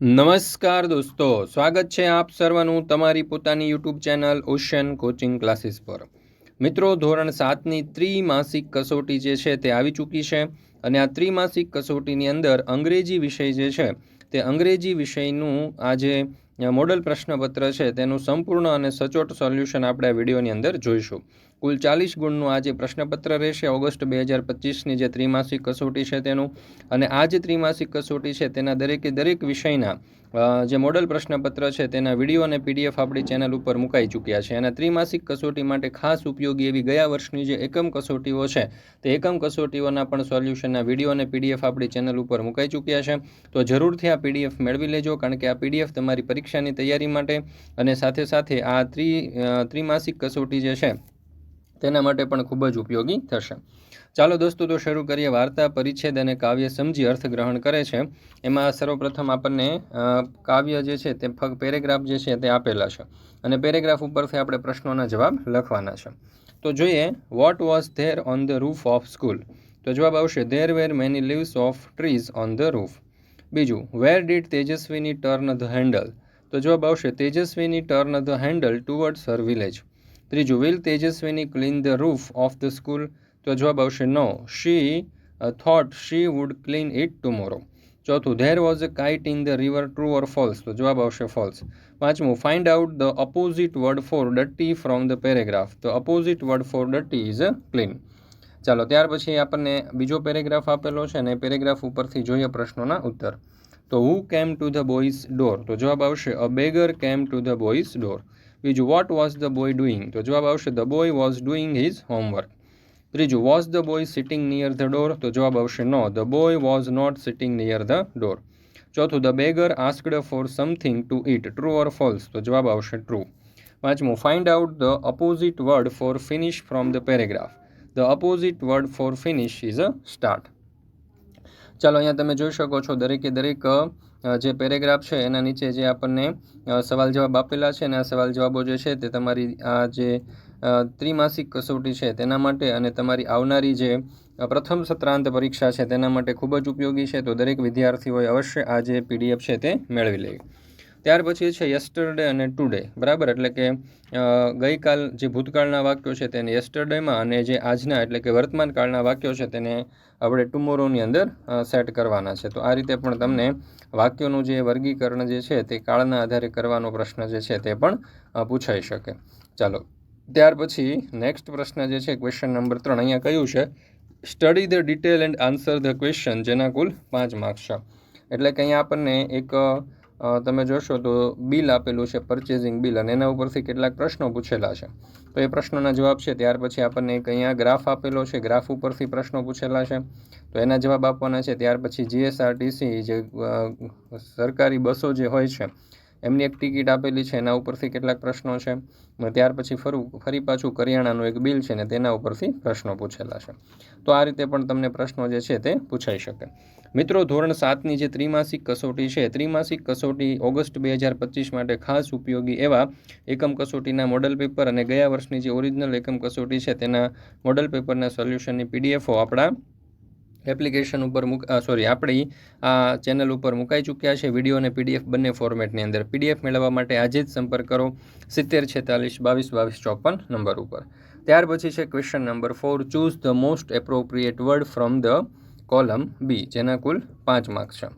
નમસ્કાર દોસ્તો, સ્વાગત છે આપ સર્વનું તમારી પોતાની YouTube channel ocean coaching classes પર. મિત્રો, ધોરણ સાતની ત્રિમાસિક કસોટી જે છે તે આવી ચૂકી છે અને આ ત્રિમાસિક કસોટીની અંદર અંગ્રેજી વિષય જે છે તે અંગ્રેજી વિષયનું આ જે મોડલ પ્રશ્નપત્ર છે તેનું સંપૂર્ણ અને સચોટ સોલ્યુશન આપણે આ વિડીયોની અંદર જોઈશું. કુલ ચાલીસ ગુણનું આ જે પ્રશ્નપત્ર રહેશે. ઓગસ્ટ બે હજાર પચીસની જે ત્રિમાસિક કસોટી છે તેનું અને આ જે ત્રિમાસિક કસોટી છે તેના દરેકે દરેક વિષયના જે મોડલ પ્રશ્નપત્ર છે તેના વીડિયો અને પીડીએફ આપણી ચેનલ ઉપર મુકાઈ ચૂક્યા છે. અને ત્રિમાસિક કસોટી માટે ખાસ ઉપયોગી એવી ગયા વર્ષની જે એકમ કસોટીઓ છે, તે એકમ કસોટીઓના પણ સોલ્યુશનના વીડિયો અને પીડીએફ આપણી ચેનલ ઉપર મુકાઈ ચૂક્યા છે. તો જરૂરથી આ પીડીએફ મેળવી લેજો, કારણ કે આ પીડીએફ તમારી પરીક્ષાની તૈયારી માટે અને સાથે સાથે આ ત્રિ ત્રિમાસિક કસોટી જે છે તેના માટે પણ ખૂબ જ ઉપયોગી થશે. ચાલો દોસ્તો, તો શરૂ કરીએ. વાર્તા, પરિચ્છેદ અને કાવ્ય સમજી અર્થગ્રહણ કરે છે. એમાં સર્વપ્રથમ આપણને કાવ્ય જે છે તે ફક્ત પેરેગ્રાફ જે છે તે આપેલા છે. અને પેરેગ્રાફ ઉપરથી આપણે પ્રશ્નોના જવાબ લખવાના છે. તો જોઈએ what was there on the roof of school તો જવાબ આવશે there were many leaves of trees on the roof બીજું where did Tejaswini turn the handle તો જવાબ આવશે, Tejaswini turn the handle towards her village ત્રીજું will Tejaswini clean the roof of the school તો જવાબ આવશે no she thought she would clean it tomorrow ચોથું there was a kite in the river true or false તો જવાબ આવશે false પાંચમું find out the opposite word for ડટ્ટી from the paragraph તો opposite word for ડટ્ટી is a clean ચાલો, ત્યાર પછી આપણને બીજો પેરેગ્રાફ આપેલો છે અને પેરેગ્રાફ ઉપરથી જોઈએ પ્રશ્નોના ઉત્તર. તો હુ કેમ ટુ ધ બોયઝ ડોર તો જવાબ આવશે a beggar came to the boy's door બીજું what was the boy doing તો જવાબ આવશે the boy was doing his homework ત્રીજું was the boy sitting near the door તો જવાબ આવશે no the boy was not sitting near the door ચોથું the beggar asked for something to eat true or false તો જવાબ આવશે true પાંચમું find out the opposite word for finish from the paragraph the opposite word for finish is a start ચાલો, અહીંયા તમે જોઈ શકો છો, દરેકે દરેક જે પેરેગ્રાફ છે, એના નીચે જે આપણને સવાલ જવાબ આપેલા છે અને આ સવાલ જવાબો જે છે તે તમારી આ જે ત્રિમાસિક કસોટી છે તેના માટે અને તમારી આવનારી જે પ્રથમ સત્રાંત પરીક્ષા છે તેના માટે ખૂબ જ ઉપયોગી છે. તો દરેક વિદ્યાર્થીઓએ અવશ્ય આ જે પીડીએફ છે તે મેળવી લેવી ત્યાર પછી છે યસ્ટરડે અને ટુડે બરાબર? એટલે કે ગઈકાલ જે ભૂતકાળના વાક્યો છે તેને યસ્ટરડેમાં અને જે આજના એટલે કે વર્તમાન કાળના વાક્યો છે તેને આપણે ટુમોરોની અંદર સેટ કરવાના છે. તો આ રીતે પણ તમને વાક્યોનું જે વર્ગીકરણ જે છે તે કાળના આધારે કરવાનો પ્રશ્ન જે છે તે પણ પૂછાઈ શકે. ચાલો, ત્યાર પછી નેક્સ્ટ પ્રશ્ન જે છે ક્વેશ્ચન નંબર ત્રણ. અહીંયા કયું છે? Study the detail and answer the question જેના કુલ પાંચ માર્ક્સ છે. એટલે કે અહીંયા આપણને એક તમે જોશો તો બિલ આપેલું છે પરચેઝિંગ બિલ, અને એના ઉપરથી કેટલાક પ્રશ્નો પૂછેલા છે. તો એ પ્રશ્નોના જવાબ છે, ત્યાર પછી આપણને એક અહીંયા ગ્રાફ આપેલો છે, ગ્રાફ ઉપરથી પ્રશ્નો પૂછેલા છે. તો એના જવાબ આપવાના છે, ત્યાર પછી જીએસઆરટીસી જે સરકારી બસો જે હોય છે એમની એક ટિકિટ આપેલી છે, એના ઉપરથી કેટલાક પ્રશ્નો છે. ત્યાર પછી ફરું, ફરી પાછું કરિયાણાનું એક બિલ છે ને તેના ઉપરથી પ્રશ્નો પૂછેલા છે. તો આ રીતે પણ તમને પ્રશ્નો જે છે તે પૂછાઈ શકે. મિત્રો, ધોરણ સાતની જે ત્રિમાસિક કસોટી છે, ત્રિમાસિક કસોટી ઓગસ્ટ બે હજાર પચીસ માટે ખાસ ઉપયોગી એવા એકમ કસોટીના મોડલ પેપર અને ગયા વર્ષની જે ઓરિજિનલ એકમ કસોટી છે તેના મોડલ પેપરના સોલ્યુશનની પીડીએફો આપણા એપ્લિકેશન ઉપર મૂક સોરી આપણી આ ચેનલ ઉપર મુકાઈ ચૂક્યા છે. વીડિયો અને પીડીએફ બંને ફોર્મેટની અંદર. પીડીએફ મેળવવા માટે આજે જ સંપર્ક કરો સિત્તેર છેતાલીસ બાવીસ બાવીસ ચોપન નંબર ઉપર. ત્યાર પછી છે question number four choose the most appropriate word from the column B જેના કુલ પાંચ માર્ક્સ છે.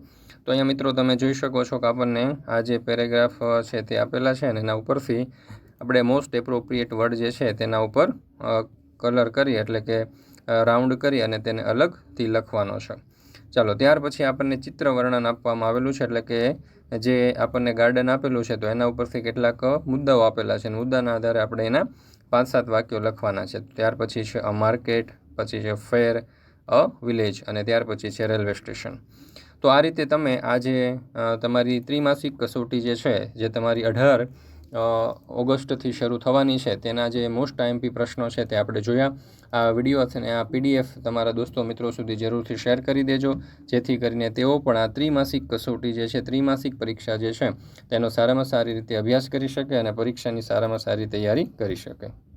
તો અહીંયા મિત્રો તમે જોઈ શકો છો કે આપણને આ જે પેરેગ્રાફ છે તે આપેલા છે અને એના ઉપરથી આપણે મોસ્ટ એપ્રોપ્રિએટ વર્ડ જે છે તેના ઉપર કલર કરી એટલે કે રાઉન્ડ કરી અને તેને અલગથી લખવાનો છે. ચાલો, ત્યાર પછી આપણને ચિત્ર વર્ણન આપવામાં આવેલું છે. એટલે કે જે આપણને ગાર્ડન આપેલું છે, તો એના ઉપરથી કેટલાક મુદ્દાઓ આપેલા છે. મુદ્દાના આધારે આપણે એના પાંચ સાત વાક્યો લખવાના છે. ત્યાર પછી છે અ માર્કેટ પછી છે ફેર અ વિલેજ અને ત્યાર પછી છે રેલવે સ્ટેશન તો આ રીતે તમે આ જે તમારી ત્રિમાસિક કસોટી જે છે, જે તમારી અઢાર ઓગસ્ટથી શરૂ થવાની છે. તેના જે મોસ્ટ આઈએમપી પ્રશ્નો છે તે આપણે જોયા. આ વીડિયો અને આ પીડીએફ તમારા દોસ્તો મિત્રો સુધી જરૂરથી શેર કરી દેજો. જેથી કરીને તેઓ પણ આ ત્રિમાસિક કસોટી જે છે, ત્રિમાસિક પરીક્ષા જે છે, તેનો સારામાં સારી રીતે અભ્યાસ કરી શકે અને પરીક્ષાની સારામાં સારી તૈયારી કરી શકે.